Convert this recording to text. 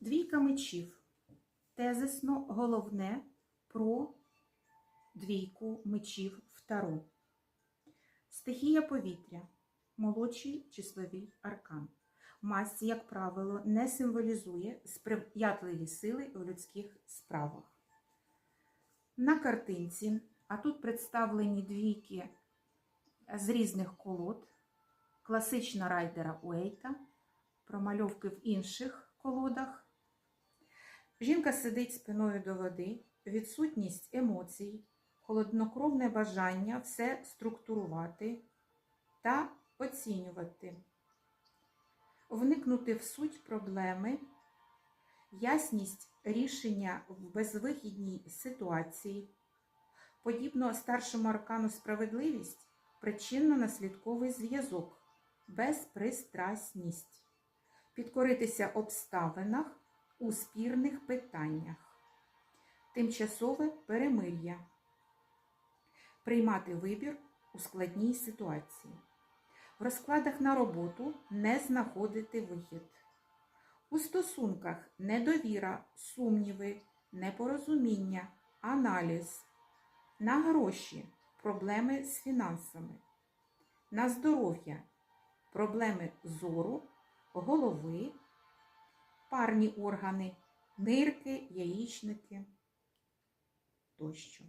Двійка мечів. Тезисно головне про двійку мечів в Таро. Стихія повітря. Молодший числовий аркан. Масть, як правило, не символізує сприятливі сили у людських справах. На картинці, а тут представлені двійки з різних колод, класична райдера Уейта, промальовки в інших колодах. Жінка сидить спиною до води, відсутність емоцій, холоднокровне бажання все структурувати та оцінювати, вникнути в суть проблеми, ясність рішення в безвихідній ситуації, подібно старшому аркану справедливість, причинно-наслідковий зв'язок, безпристрасність, підкоритися обставинах у спірних питаннях, тимчасове перемир'я, приймати вибір у складній ситуації, в розкладах на роботу не знаходити вихід, у стосунках недовіра, сумніви, непорозуміння, аналіз, на гроші, проблеми з фінансами, на здоров'я, проблеми зору, голови, парні органи, нирки, яєчники тощо.